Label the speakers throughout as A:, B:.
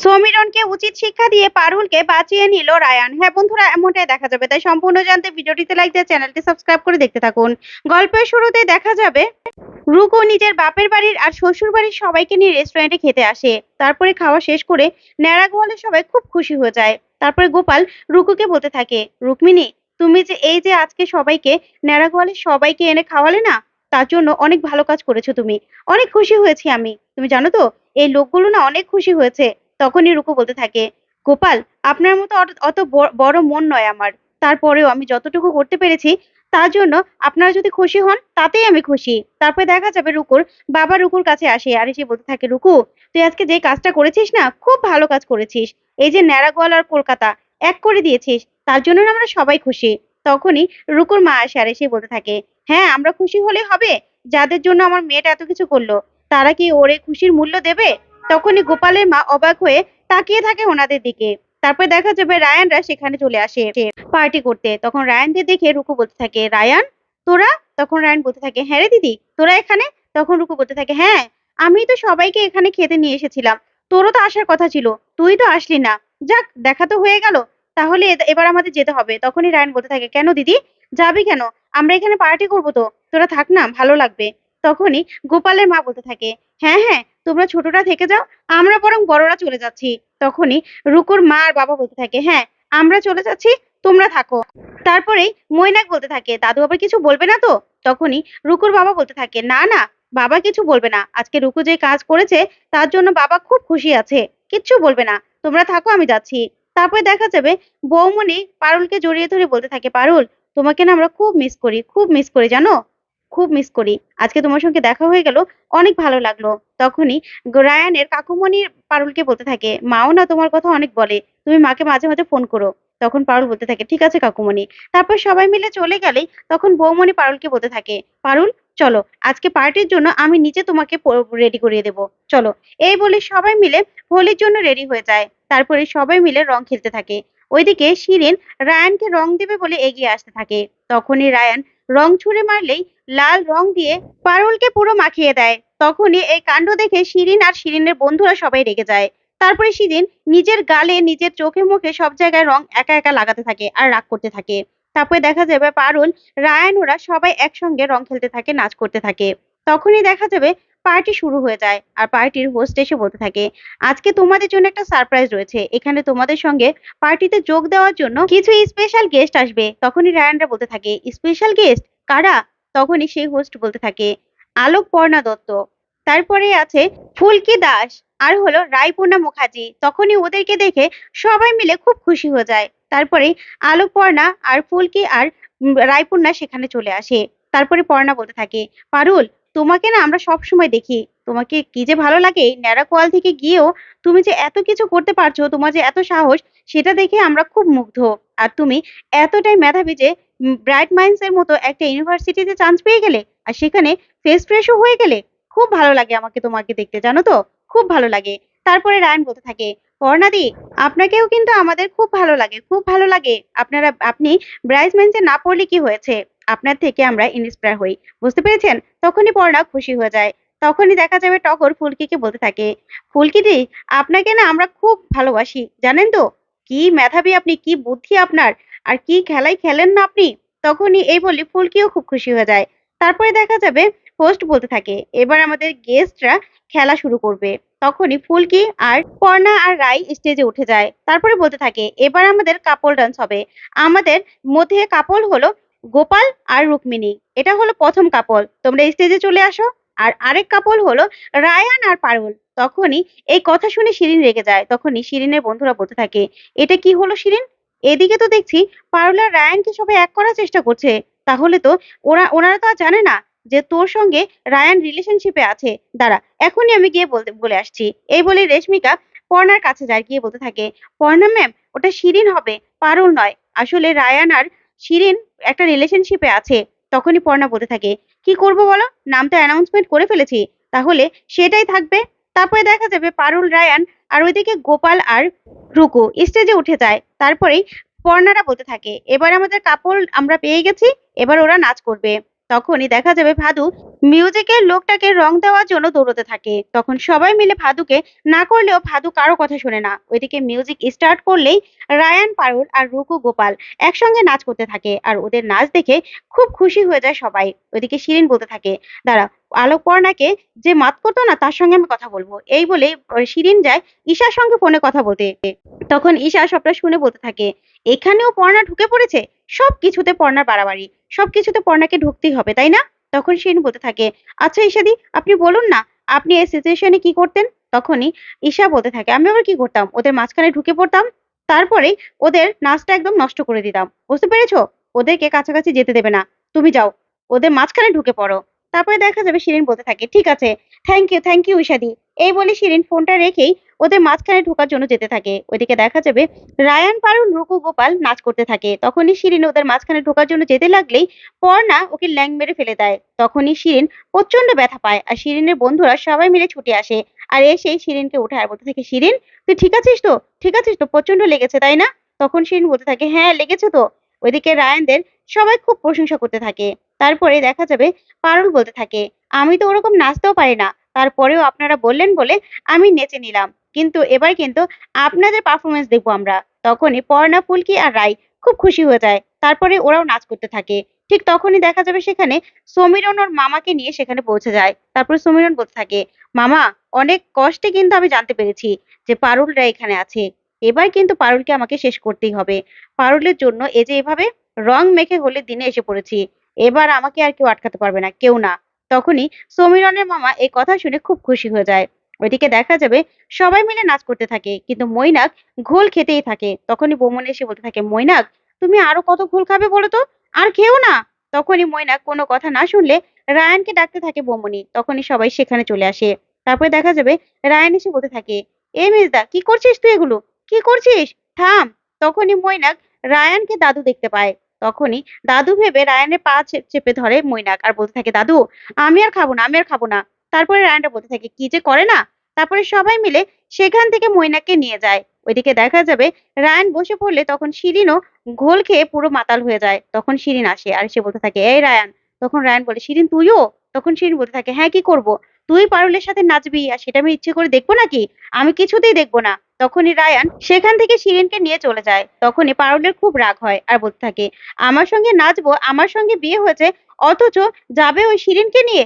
A: সমীরনকে উচিত শিক্ষা দিয়ে পারুলকে বাঁচিয়ে নিল রায়ান। হ্যাঁ বন্ধুরা, এমনটাই দেখা যাবে। তাই সম্পূর্ণ জানতে ভিডিওটিতে লাইক দিয়ে চ্যানেলটি সাবস্ক্রাইব করে দেখতে থাকুন। গল্পের শুরুতে দেখা যাবে, রুকু নিজের বাপের বাড়ির আর শ্বশুর বাড়ির সবাইকে নিয়ে রেস্টুরেন্টে খেতে আসে। তারপরে খাওয়া শেষ করে ন্যাড়া গোয়ালের সবাই খুব খুশি হয়ে যায়। তারপরে গোপাল রুকুকে বলতে থাকে, রুক্মিণী, তুমি যে এই যে আজকে সবাইকে ন্যাড়া গোয়ালের সবাইকে এনে খাওয়ালে না, তার জন্য অনেক ভালো কাজ করেছ তুমি। অনেক খুশি হয়েছি আমি। তুমি জানো তো, এই লোকগুলো না অনেক খুশি হয়েছে। তখনই রুকু বলতে থাকে, গোপাল, আপনার মতো অত- বড় মন নয় আমার। তারপরেও আমি যতটুকু করতে পেরেছি, তার জন্য আপনারা যদি খুশি হন, তাতেই আমি খুশি। তারপরে দেখা যাবে রুকুর, বাবা রুকুর কাছে আসে আর এসে বলতে থাকে, রুকু, তুই আজকে যে কাজটা করেছিস না, খুব ভালো কাজ করেছিস। এই যে ন্যাড়াগোয়াল আর কলকাতা, এক করে দিয়েছিস, তার জন্য আমরা সবাই খুশি। তখনই রুকুর মা আসে আর এসে বলতে থাকে হ্যাঁ আমরা খুশি হলে হবে। যাদের জন্য আমার মেয়েটা এত কিছু করল, তারা কি ওরে খুশির মূল্য দেবে? তখনই গোপালের মা অবাক হয়ে তাকিয়ে থাকে ওনাদের দিকে। তারপর দেখা যাবে রায়ানরা সেখানে চলে আসে। পার্টি করতে। তখন রায়ানদের দেখে রুকু বলতে থাকে, রায়ান, তোরা? তখন রায়ান বলতে থাকে হ্যাঁ রে দিদি, তোরা এখানে? তখন রুকু বলতে থাকে হ্যাঁ আমি তো সবাইকে এখানে খেতে নিয়ে এসেছিলাম। তোরও তো আসার কথা ছিল, তুই তো আসলি না। যাক, দেখা তো হয়ে গেল। তাহলে এবার আমাদের যেতে হবে। তখনই রায়ান বলতে থাকে, কেন দিদি? যাবি কেন? আমরা এখানে পার্টি করব তো। তোরা থাক না, ভালো লাগবে। তখনই গোপালের মা বলতে থাকে হ্যাঁ হ্যাঁ তোমরা ছোটরা থেকে যাও, আমরা বরং বড়রা চলে যাচ্ছি। তখনই রুকুর মা আর বাবা বলতে থাকে হ্যাঁ আমরা চলে যাচ্ছি, তোমরা থাকো। তারপরেই মৈনাক বলতে থাকে, দাদু আবার কিছু বলবে না তো? তখনই রুকুর বাবা বলতে থাকে, না না, বাবা কিছু বলবে না। আজকে রুকু যে কাজ করেছে, তার জন্য বাবা খুব খুশি আছে। কিচ্ছু বলবে না। তোমরা থাকো, আমি যাচ্ছি। তারপরে দেখা যাবে বৌমনি পারুলকে জড়িয়ে ধরে বলতে থাকে, পারুল, তোমাকে না আমরা খুব মিস করি, খুব মিস করি, জানো? খুব মিস করি। আজকে তোমার সঙ্গে দেখা হয়ে গেল, অনেক ভালো লাগল। তখনই রায়ানের কাকুমণি পারুলকে বলতে থাকে, মাও না তোমার কথা অনেক বলে, তুমি মাকে মাঝে মাঝে ফোন করো। তখন পারুল বলতে থাকে, ঠিক আছে কাকুমণি। তারপর সবাই মিলে চলে গেলেই তখন বৌমণি পারুলকে বলতে থাকে, পারুল, চলো, আজকে পার্টির জন্য আমি নিজে তোমাকে রেডি করিয়ে দেবো। চলো। এই বলে সবাই মিলে হোলির জন্য রেডি হয়ে যায়। তারপরে সবাই মিলে রং খেলতে থাকে। ওইদিকে শিরিন রায়ানকে রং দেবে বলে এগিয়ে আসতে থাকে। তখনই রায়ান রং ছুঁড়ে মারলেই লাল রং দিয়ে পারুলকে পুরো মাখিয়ে দেয়। তখনই এই কাণ্ড দেখে শিরিন আর শিরিনের বন্ধুরা সবাই রেগে যায়। তারপরে শিরিন নিজের গালে, নিজের চোখে মুখে সব জায়গায় রং একা একা লাগাতে থাকে আর রাগ করতে থাকে। তারপরে দেখা যাবে পারুল, রায়ান ওরা সবাই একসঙ্গে রং খেলতে থাকে, নাচ করতে থাকে। তখনই দেখা যাবে পার্টি শুরু হয়ে যায় আর পার্টির হোস্ট এসে বলতে থাকে। আজকে তোমাদের জন্য একটা সারপ্রাইজ রয়েছে। এখানে তোমাদের সঙ্গে পার্টিতে যোগ দেওয়ার জন্য কিছু স্পেশাল গেস্ট আসবে। তখনই রায়ানরা বলতে থাকে স্পেশাল গেস্ট কারা? তখনই সেই হোস্ট বলতে থাকে, আলোক পর্ণা দত্ত। তারপরে আছে ফুলকি দাস আর হলো রায়পূর্ণা মুখার্জি। তখনই ওদেরকে দেখে সবাই মিলে খুব খুশি হয়ে যায়। তারপরে আলোক পর্ণা আর ফুলকি আর রায়পূর্ণা সেখানে চলে আসে। তারপরে পর্ণা বলতে থাকে, পারুল তোমাকে না আমরা সব সময় দেখি। তোমাকে কি যে ভালো লাগে ন্যাড়া কোয়াল থেকে গিয়েও তুমি যে এত কিছু করতে পারছ, তোমার যে এত সাহস, সেটা দেখে আমরা খুব মুগ্ধ। আর তুমি এতটাই মেধাবী যে ব্রাইট মাইন্ডস এর মতো একটা ইউনিভার্সিটিতে চান্স পেয়ে গেলে, আর সেখানে ফেস ফ্রেশও হয়ে গেলে, খুব ভালো লাগে আমাকে তোমাকে দেখতে, জানো তো? খুব ভালো লাগে। তারপরে রায়ন বলতে থাকে পর্ণাদি আপনাকেও কিন্তু আমাদের খুব ভালো লাগে, খুব ভালো লাগে। আপনারা, আপনি ব্রাইস মেন্সে না পড়লে কি হয়েছে? আপনার থেকে আমরা ইন্সপায়ার হই। বুঝতে পেরেছেন? তখনই পর্ণা খুশি হয়ে যায়। তখনই দেখা যাবে টগর ফুলকিকে বলতে থাকে ফুলকিদি আপনাকে না আমরা খুব ভালোবাসি, জানেন তো? কি মেধাবী আপনি, কি বুদ্ধি আপনার, আর কি খেলাই খেলেন না আপনি? তখনই এই বলে ফুলকিও খুব খুশি হয়ে যায়। তারপরে দেখা যাবে হোস্ট বলতে থাকে, এবার আমাদের গেস্টরা খেলা শুরু করবে। তখনই ফুলকি আর পর্ণা আর রাই স্টেজে উঠে যায়। তারপরে বলতে থাকে, এবার আমাদের কাপল ডান্স হবে। আমাদের মধ্যে কাপল হলো গোপাল আর রুক্মিণী। এটা হলো প্রথম কাপল তোমরা স্টেজে চলে আসো। আর আরেক কাপল হলো রায়ান আর পারুল। তখনই এই কথা শুনে শিরিন রেগে যায়। তখনই শিরিনের বন্ধুরা বলতে থাকে, এটা কি হলো শিরিন? এদিকে তো দেখছি পারুল আর রায়ানকে সবাই এক করার চেষ্টা করছে। তাহলে তো ওরা, ওনারা তো আর জানে না যে তোর সঙ্গে রায়ান রিলেশনশিপে আছে। দাঁড়া, এখনই আমি গিয়ে বলতে, বলে আসছি। এই বলে রেশমিকা পর্ণার কাছে যায়, গিয়ে বলতে থাকে, পর্ণা ম্যাম ওটা শিরিন হবে, পারুল নয়। আসলে রায়ান আর শিরিন একটা রিলেশনশিপে আছে, তখনই পর্ণা বলতে থাকে, কি করব বলো? নাম তো অ্যানাউন্সমেন্ট করে ফেলেছি, তাহলে সেটাই থাকবে। তারপরে দেখা যাবে পারুল, রায়ান আর ওইদিকে গোপাল আর রুকু স্টেজে উঠে যায়। তারপরেই পর্ণারা বলতে থাকে, এবার আমাদের কাপড় আমরা পেয়ে গেছি, এবার ওরা নাচ করবে। তখনই দেখা যাবে ভাদু মিউজিকের লোকটাকে রং দেওয়ার জন্য দৌড়তে থাকে। তখন সবাই মিলে ভাদুকে না করলেও ভাদু কারও কথা শোনে না। ওইদিকে মিউজিক স্টার্ট করলেই রায়ান পারুল আর রুকু গোপাল একসঙ্গে নাচ করতে থাকে আর ওদের নাচ দেখে খুব খুশি হয়ে যায় সবাই। ওইদিকে শিরিন বলতে থাকে, দাঁড়া আলোক পর্ণাকে যে মাত করতো না তার সঙ্গে আমি কথা বলব। এই বলে শিরিন যায় ঈশার সঙ্গে ফোনে কথা বলতে। তখন ঈশা সবটা শুনে বলতে থাকে, এখানেও পর্ণা ঢুকে পড়েছে? সব কিছুতে পর্ণার বাড়াবাড়ি। সব কিছুতে পর্ণাকে ঢুকতেই হবে, তাই না? তখন শিরিন বলতে থাকে আচ্ছা ঈশাদি, আপনি বলুন না, আপনি এই সিচুয়েশনে কি করতেন? তখনই ঈশা বলতে থাকে, আমি আবার কি করতাম? ওদের মাঝখানে ঢুকে পড়তাম, তারপরে ওদের নাচটা একদম নষ্ট করে দিতাম, বুঝতে পেরেছ? ওদেরকে কাছাকাছি যেতে দেবে না, তুমি যাও, ওদের মাঝখানে ঢুকে পড়ো। তারপরে দেখা যাবে শিরিন বলতে থাকে, ঠিক আছে থ্যাংক ইউ থ্যাংক ইউ ঈশাদি। এই বলে শিরিন ফোনটা রেখেই ওদের মাঝখানে ঢোকার জন্য যেতে থাকে। ওইদিকে দেখা যাবে রায়ান পারুল রুকু গোপাল নাচ করতে থাকে। তখনই শিরিন ওদের মাঝখানে ঢোকার জন্য যেতে লাগলেই পর্ণা ওকে ল্যাং মেরে ফেলে দেয়। তখনই শিরিন প্রচণ্ড ব্যথা পায় আর শিরিনের বন্ধুরা সবাই মিলে ছুটে আসে। আর এসেই শিরিনকে উঠে আর বলতে থাকে, শিরিন, তুই ঠিক আছিস তো? ঠিক আছিস তো? প্রচণ্ড লেগেছে, তাই না? তখন শিরিন বলতে থাকে হ্যাঁ লেগেছে তো। ওইদিকে রায়ানদের সবাই খুব প্রশংসা করতে থাকে। তারপরে দেখা যাবে পারুল বলতে থাকে, আমি তো ওরকম নাচতেও পারি না। তারপরেও আপনারা বললেন বলে আমি নেচে নিলাম। কিন্তু এবার কিন্তু আপনাদের পারফরমেন্স দেখব আমরা। তখনই পর্ণা, ফুলকি আর রাই খুব খুশি হয়ে যায়। তারপরে ওরাও নাচ করতে থাকে। ঠিক তখনই দেখা যাবে সেখানে সমীরন ওর মামাকে নিয়ে সেখানে পৌঁছে যায়। তারপর সমীরন বলতে থাকে, মামা, অনেক কষ্টে কিন্তু আমি জানতে পেরেছি যে পারুলরা এখানে আছে। এবার কিন্তু পারুলকে আমাকে শেষ করতেই হবে। পারুলের জন্য এই যে এভাবে রং মেখে হলে দিনে এসে পড়েছি। এবার আমাকে আর কেউ আটকাতে পারবে না, কেউ না। তখনই সমীরনের মামা এই কথা শুনে খুব খুশি হয়ে যায়। ওইদিকে দেখা যাবে সবাই মিলে নাচ করতে থাকে, কিন্তু মৈনাক ঘোল খেতেই থাকে। তখনই বৌমনি এসে বলতে থাকে, মৈনাক, তুমি আরও কত ঘোল খাবে বলো তো? আর খেও না? তখনই মৈনাক কোনো কথা না শুনলে রায়ানকে ডাকতে থাকে বৌমনি। তখনই সবাই সেখানে চলে আসে। তারপরে দেখা যাবে রায়ান এসে বলতে থাকে, এ মেজদা কি করছিস তুই এগুলো? কি করছিস? থাম! তখনই মৈনাক রায়ানকে দাদু দেখতে পায়। তখনই দাদু ভেবে রায়ানের পা চেপে ধরে মৈনাক আর বলতে থাকে, দাদু, আমি আর খাব না, আমি আর খাব না। তারপরে রায়ানটা বলতে থাকে, কি যে করে না? তারপরে সবাই মিলে সেখান থেকে মৈনাককে নিয়ে যায়। ওইদিকে দেখা যাবে রায়ান বসে পড়লে তখন শিরিনও ঘোল খেয়ে পুরো মাতাল হয়ে যায়। তখন শিরিন আসে আর সে বলতে থাকে, এই রায়ান। তখন রায়ান বলে, শিরিন, তুইও? তখন শিরিন বলতে থাকে হ্যাঁ কি করব? তুই পারুলের সাথে নাচবি আর সেটা আমি ইচ্ছে করে দেখব নাকি? আমি কিছুতেই দেখব না। তখনই রায়ান সেখান থেকে শিরিনকে নিয়ে চলে যায়। তখনই পারুলের খুব রাগ হয় আর বলতে থাকে, আমার সঙ্গে নাচবো, আমার সঙ্গে বিয়ে হয়েছে, অথচ যাবে ওই শিরিনকে নিয়ে?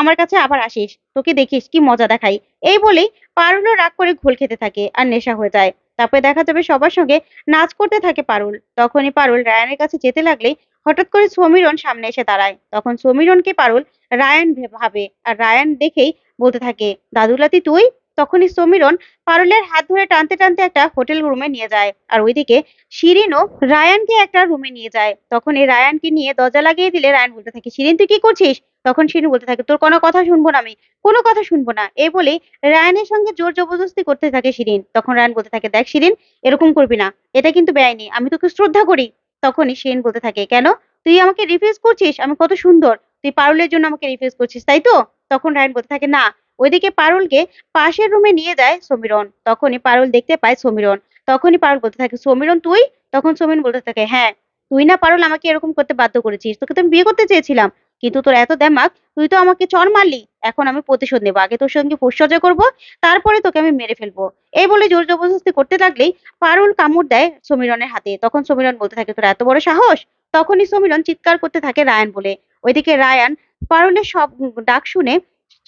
A: আমার কাছে আবার আসিস। তোকে দেখিস কি মজা দেখাই। এই বলেই পারুলও রাগ করে ঘোল খেতে থাকে আর নেশা হয়ে যায়। তারপরে দেখা যাবে সবার সঙ্গে নাচ করতে থাকে পারুল। তখনই পারুল রায়ানের কাছে যেতে লাগলেই হঠাৎ করে সমীরন সামনে এসে দাঁড়ায়। তখন সমীরনকে পারুল রায়ান ভাবে। আর রায়ান দেখেই বলতে থাকে, দাদুলাতি তুই? তখনই সমীরন পারুলের হাত ধরে টানতে টানতে একটা হোটেল রুমে নিয়ে যায়। আর ওইদিকে শিরিনও রায়ানকে একটা রুমে নিয়ে যায়। তখন এই রায়ানকে নিয়ে দরজা লাগিয়ে দিলে রায়ান বলতে থাকে, শিরিন, তুই কি করছিস? তখন শিরিন বলতে থাকে, তোর কোনো কথা শুনব না আমি, কোনো কথা শুনব না। এই বলেই রায়ানের সঙ্গে জোর জবরদস্তি করতে থাকে শিরিন। তখন রায়ান বলতে থাকে, দেখ শিরিন, এরকম করবি না, এটা কিন্তু বেআইনি, আমি তোকে শ্রদ্ধা করি। তখনই শিরিন বলতে থাকে, কেন? তুই আমাকে রিফিউজ করছিস, আমি কত সুন্দর, তুই পারুলের জন্য আমাকে রিফিউজ করছিস, তাই তো? তখন রায়ান বলতে থাকে, না ওইদিকে পারুলকে পাশের রুমে নিয়ে যায় সমীরন তখনই পারুল দেখতে পায় সমীরণ। তখনই পারুল বলতে থাকে সমীরন তুই? তখন সমীরন বলতে থাকে হ্যাঁ তুই না পারুল আমাকে এরকম করতে বাধ্য করেছিস। তোকে তো আমি বিয়ে করতে চেয়েছিলাম। কিন্তু তোর এত দেমাক, তুই তো আমাকে চর মারলি। এখন আমি প্রতিশোধ নেব। আগে তোর সঙ্গে ফুসসজ্জা করব, তারপরে তোকে আমি মেরে ফেলব। এই বলে জোর জবরদস্তি করতে লাগলেই পারুল কামড় দেয় সমীরনের হাতে। তখন সমীরন বলতে থাকে, তোর এত বড় সাহস? তখনই সমীরন চিৎকার করতে থাকে রায়ান বলে। ওইদিকে রায়ান পারুলের সব ডাক শুনে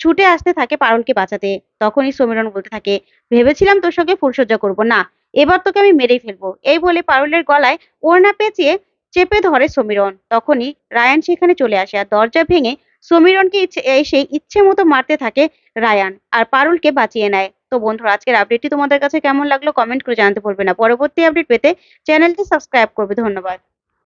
A: ছুটে আসতে থাকে পারুলকে বাঁচাতে। তখনই সমীরণ বলতে থাকে, ভেবেছিলাম তোর সঙ্গে ফুলসজ্জা করব। না, এবার তোকে আমি মেরেই ফেলব। এই বলে পারুলের গলায় ওড়না পেঁচিয়ে চেপে ধরে সমীরণ। তখনই রায়ান সেখানে চলে আসে আর দরজা ভেঙে সমীরণকে এসে ইচ্ছে মতো মারতে থাকে রায়ান আর পারুলকে বাঁচিয়ে নেয়। তো বন্ধুরা, আজকের আপডেটটি তোমাদের কাছে কেমন লাগল? কমেন্ট করে জানাতে ভুলবে না। পরবর্তী আপডেট পেতে চ্যানেলটি সাবস্ক্রাইব করবে। ধন্যবাদ।